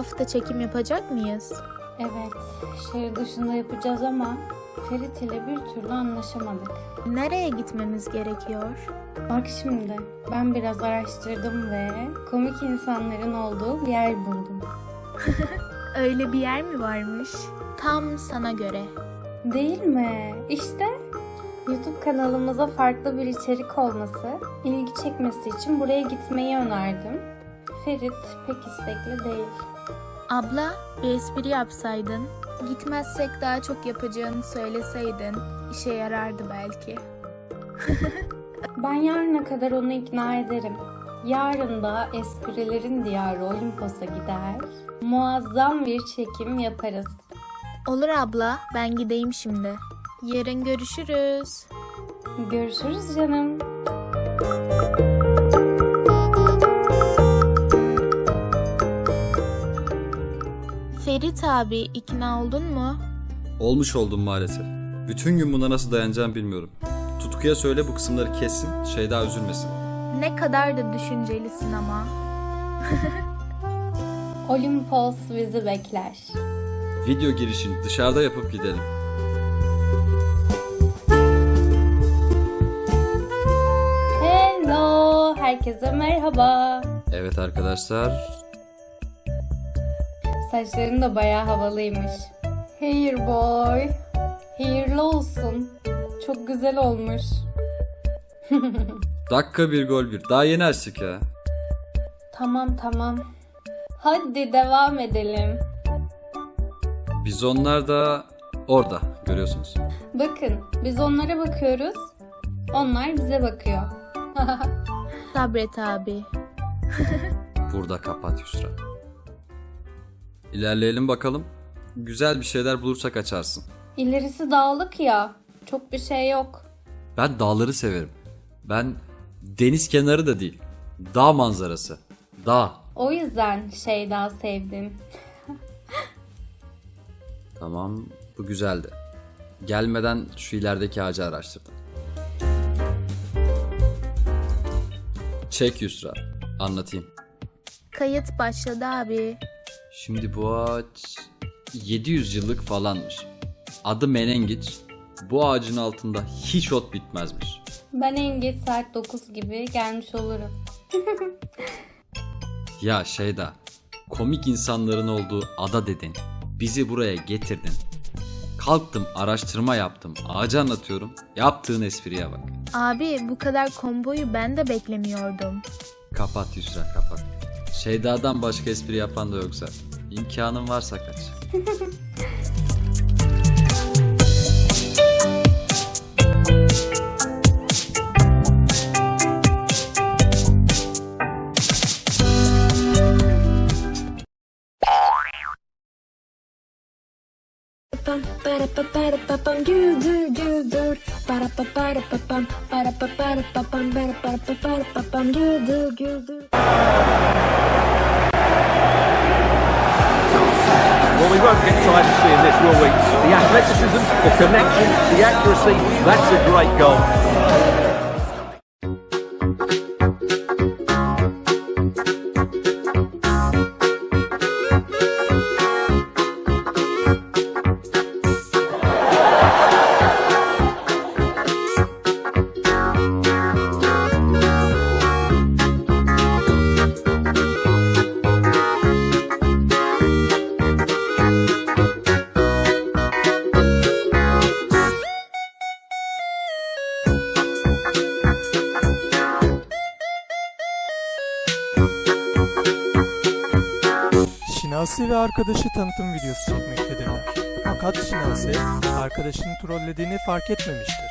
Hafta çekim yapacak mıyız? Evet, şehir dışında yapacağız ama Ferit ile bir türlü anlaşamadık. Nereye gitmemiz gerekiyor? Bak şimdi, ben biraz araştırdım ve komik insanların olduğu bir yer buldum. Öyle bir yer mi varmış? Tam sana göre. Değil mi? İşte YouTube kanalımıza farklı bir içerik olması, ilgi çekmesi için buraya gitmeyi önerdim. Ferit pek istekli değil. Abla, bir espri yapsaydın. Gitmezsek daha çok yapacağını söyleseydin. işe yarardı belki. Ben yarına kadar onu ikna ederim. Yarın da esprilerin diyarı Olimpos'a gider. Muazzam bir çekim yaparız. Olur abla, ben gideyim şimdi. Yarın görüşürüz. Görüşürüz canım. Ferit abi, ikna oldun mu? Olmuş oldum maalesef. Bütün gün buna nasıl dayanacağım bilmiyorum. Tutkuya söyle bu kısımları kessin, şey daha üzülmesin. Ne kadar da düşüncelisin ama. Olimpos bizi bekler. Video girişini dışarıda yapıp gidelim. Hello, herkese merhaba. Evet arkadaşlar, Saçların da bayağı havalıymış. Hair boy. Hayırlı olsun. Çok güzel olmuş. dakika bir gol bir. Daha yeni açtık ya. Tamam tamam. Hadi devam edelim. Biz onlar da orada görüyorsunuz. Bakın biz onlara bakıyoruz. Onlar bize bakıyor. Sabret abi. Burada kapat Yusra. İlerleyelim bakalım. Güzel bir şeyler bulursak açarsın. İlerisi dağlık ya. Çok bir şey yok. Ben dağları severim. Ben deniz kenarı da değil. Dağ manzarası. Dağ. O yüzden şey daha sevdim. Tamam, bu güzeldi. Gelmeden şu ilerideki ağacı araştırdım. Çek Yusra, anlatayım. Kayıt başladı abi. Şimdi bu ağaç 700 yıllık falanmış. Adı menengiç. Bu ağacın altında hiç ot bitmezmiş. Ben en geç saat 9 gibi gelmiş olurum. Ya Şeyda, komik insanların olduğu ada dedin. Bizi buraya getirdin. Kalktım araştırma yaptım. Ağacı anlatıyorum. Yaptığın espriye bak. Abi bu kadar komboyu ben de beklemiyordum. Kapat Yusra kapat. Şeyda'dan başka espri yapan da yoksa. İmkanın varsa kaç. pam para pa para pa pam güldür güldür para pa para pa pam para pa para pa pam para pa para pa pam güldür güldür Well, we won't get tired of seeing this, will we? The athleticism, the connection, the accuracy, that's a great goal. Şinasi ve arkadaşı tanıtım videosu çekmektedirler. Fakat Şinasi arkadaşını trollediğini fark etmemiştir.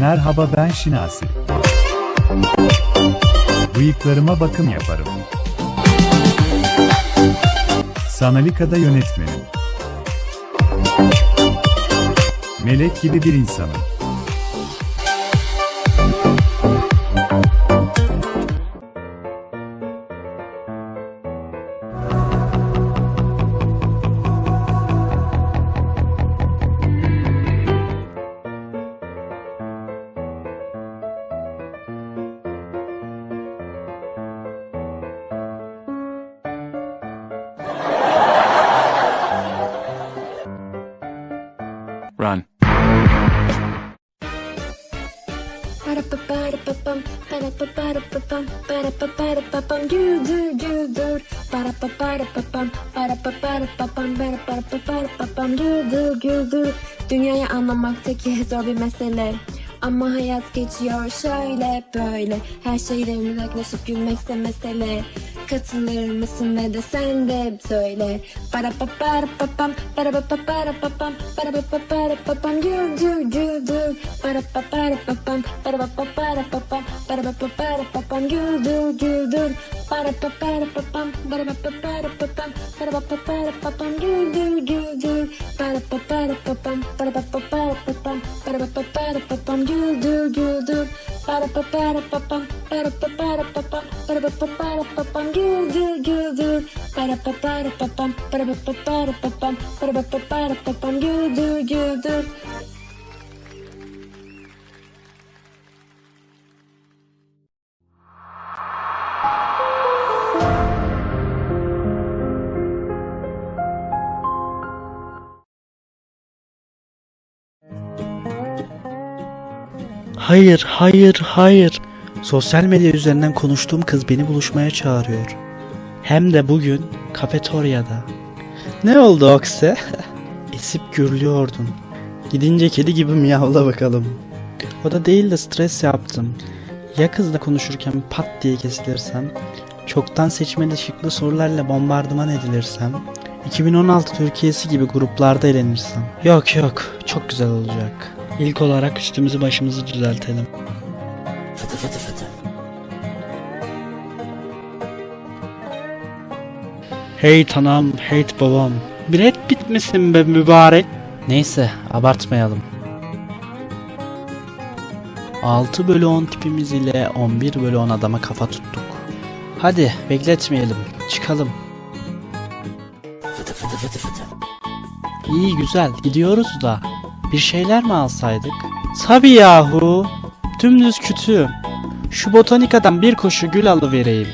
Merhaba ben Şinasi. Bıyıklarıma bakım yaparım. Sanalika'da yönetmenim. Melek gibi bir insanım. Dünyayı anlamaktaki zor bir mesele. Ama hayat geçiyor şöyle böyle Her şeyden uzaklaşıp gülmekse mesele Katılır mısın ne de sen de söyle Para pa para pa pam Para pa pa para pa pam Para pa pa para pa pam Güldür güldür Para pa para pa pam Para pa pa para pa pam Para pa pa para pa pam Güldür güldür Para pa para pa pam Para pa pa para pa pam Para pa pa para pa pam Güldür güldür Para pa para pa pam Para pa pa para pa pam Para pa pa para pa pam Güldür güldür Para pa para pa pam Para pa para pa pam Para pa pa para pa pam Güldür güldür Para pa para pa pam. Para pa pa para pa pam. Para pa pa para pa pam. Güldür güldür Hayır, hayır, hayır. Sosyal medya üzerinden konuştuğum kız beni buluşmaya çağırıyor. Hem de bugün kafeteryada. Ne oldu Okse? Esip gürlüyordun. Gidince kedi gibi miyavla bakalım. O da değil de stres yaptım. Ya kızla konuşurken pat diye kesilirsem? Çoktan seçmeli şıklı sorularla bombardıman edilirsem? 2016 Türkiye'si gibi gruplarda eğlenirsem? Yok yok, çok güzel olacak. İlk olarak üstümüzü başımızı düzeltelim. Hey tanam, hey babam. Brad Pitt misin be mübarek? Neyse, abartmayalım. 6 bölü 10 tipimiz ile 11 bölü 10 adama kafa tuttuk. Hadi bekletmeyelim, çıkalım. İyi güzel, gidiyoruz da. Bir şeyler mi alsaydık? Tabii yahu. Dümdüz kütüğüm. Şu botanikadan bir koşu gül alıvereyim.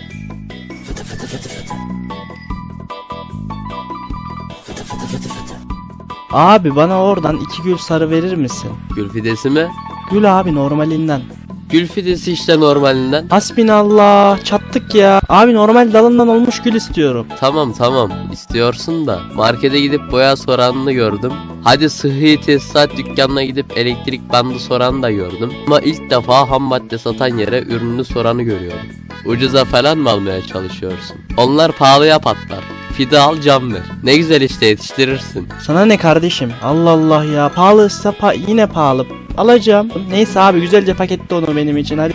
Abi bana oradan iki gül sarı verir misin? Gül fidesi mi? Gül abi normalinden. Gül fidesi işte normalinden. Hasbinallah çattık ya. Abi normal dalından olmuş gül istiyorum. Tamam tamam istiyorsun da markete gidip boya soranını gördüm. Hadi sıhhi tesisat dükkanına gidip elektrik bandı soranı da gördüm. Ama ilk defa ham madde satan yere ürününü soranı görüyorum. Ucuza falan mı almaya çalışıyorsun? Onlar pahalıya patlar. Fide al cam ver. Ne güzel işte yetiştirirsin. Sana ne kardeşim? Allah Allah ya. Pahalıysa pa yine pahalı. Alacağım. Neyse abi güzelce paketle onu benim için. Hadi.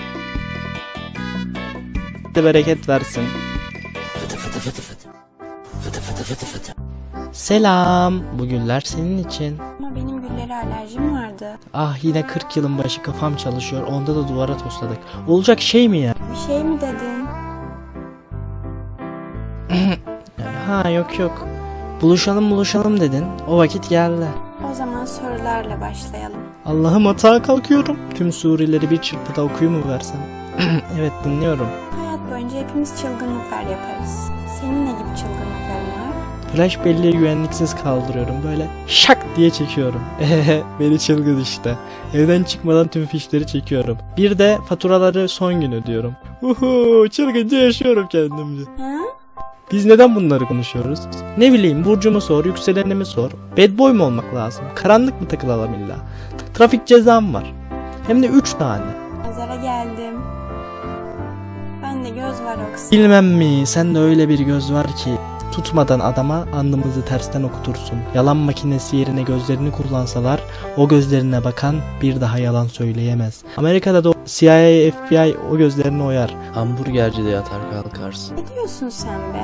de bereket versin. Selam. Bu güller senin için. Ama benim güllere alerjim vardı. Ah yine 40 yılın başı kafam çalışıyor. Onda da duvara tosladık. Olacak şey mi ya? Bir şey mi dedin? Ha yok yok. Buluşalım buluşalım dedin. O vakit geldi. O zaman sorularla başlayalım. Allah'ım atağa kalkıyorum. Tüm surileri bir çırpıda okuyu mu versem? evet dinliyorum. Hayat boyunca hepimiz çılgınlıklar yaparız. Senin ne gibi çılgınlıkların var? Flash belleği güvenliksiz kaldırıyorum. Böyle şak diye çekiyorum. Ehehe beni çılgın işte. Evden çıkmadan tüm fişleri çekiyorum. Bir de faturaları son gün ödüyorum. Uhu çılgınca yaşıyorum kendimce. Ha? Biz neden bunları konuşuyoruz? Ne bileyim burcumu sor, yükselenimi sor. Bad boy mu olmak lazım? Karanlık mı takılalım illa? Trafik cezam var. Hem de 3 tane. Nazara geldim. Ben de göz var Oksi. Bilmem mi? Sende öyle bir göz var ki tutmadan adama alnımızı tersten okutursun. Yalan makinesi yerine gözlerini kullansalar o gözlerine bakan bir daha yalan söyleyemez. Amerika'da da CIA, FBI o gözlerini oyar. Hamburgercide yatar kalkarsın. Ne diyorsun sen be?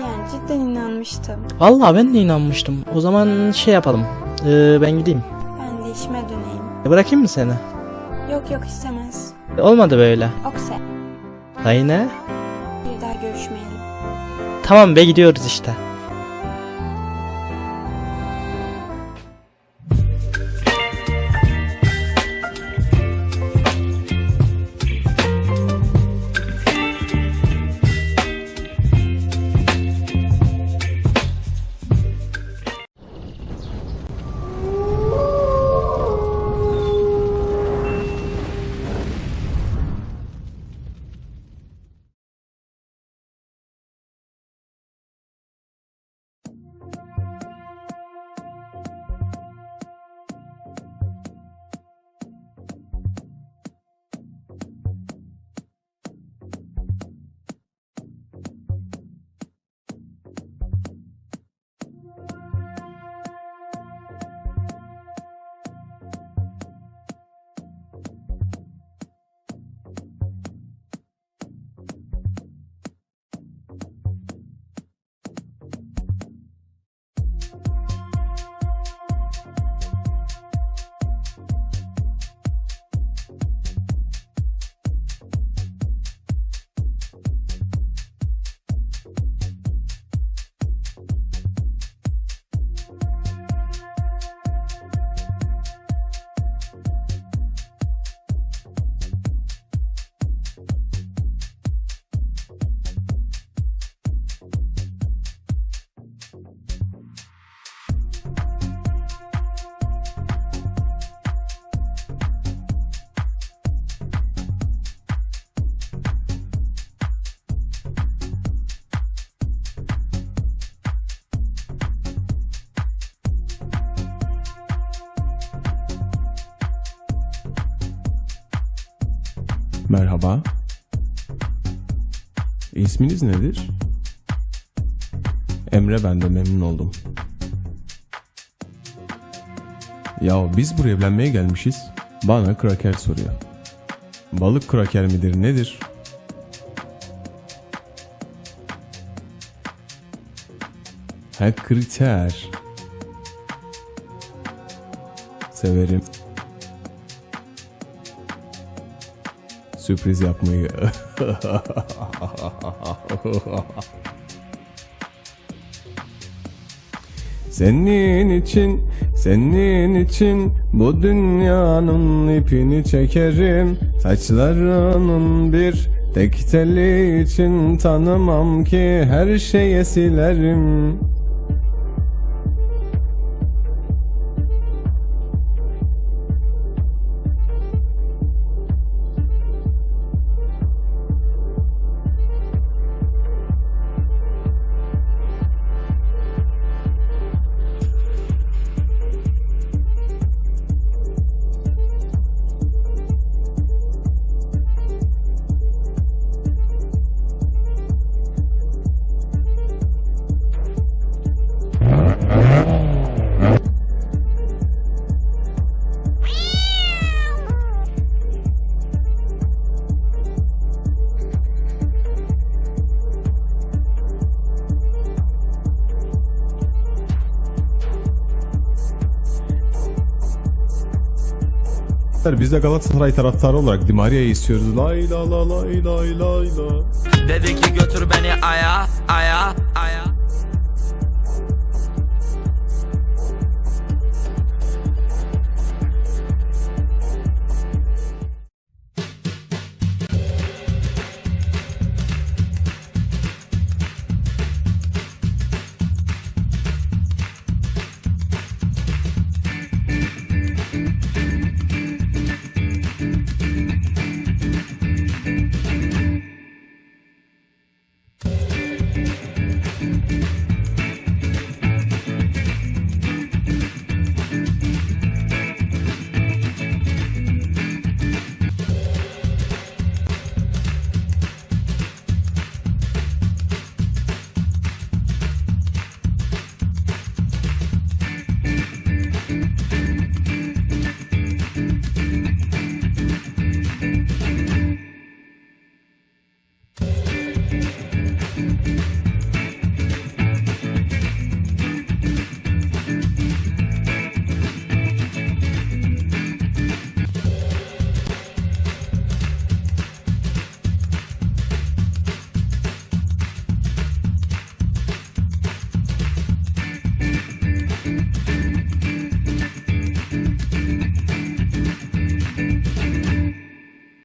Yani cidden inanmıştım. Vallahi ben de inanmıştım. O zaman şey yapalım. Ee, ben gideyim. Ben de işime döneyim. Bırakayım mı seni? Yok yok istemez. Olmadı böyle. Okse Ha yine? bir daha görüşmeyelim. Tamam be gidiyoruz işte. Merhaba. İsminiz nedir? Emre ben de memnun oldum. Ya biz buraya evlenmeye gelmişiz. Bana kraker soruyor. Balık kraker midir nedir? Ha kriter. Severim. Sürpriz yapmayı. Senin için, senin için bu dünyanın ipini çekerim. Saçlarının bir tek teli için tanımam ki her şeye silerim. Biz de Galatasaray taraftarı olarak Di Maria'yı istiyoruz. Lay la la lay lay lay la. Dedi ki götür beni aya aya aya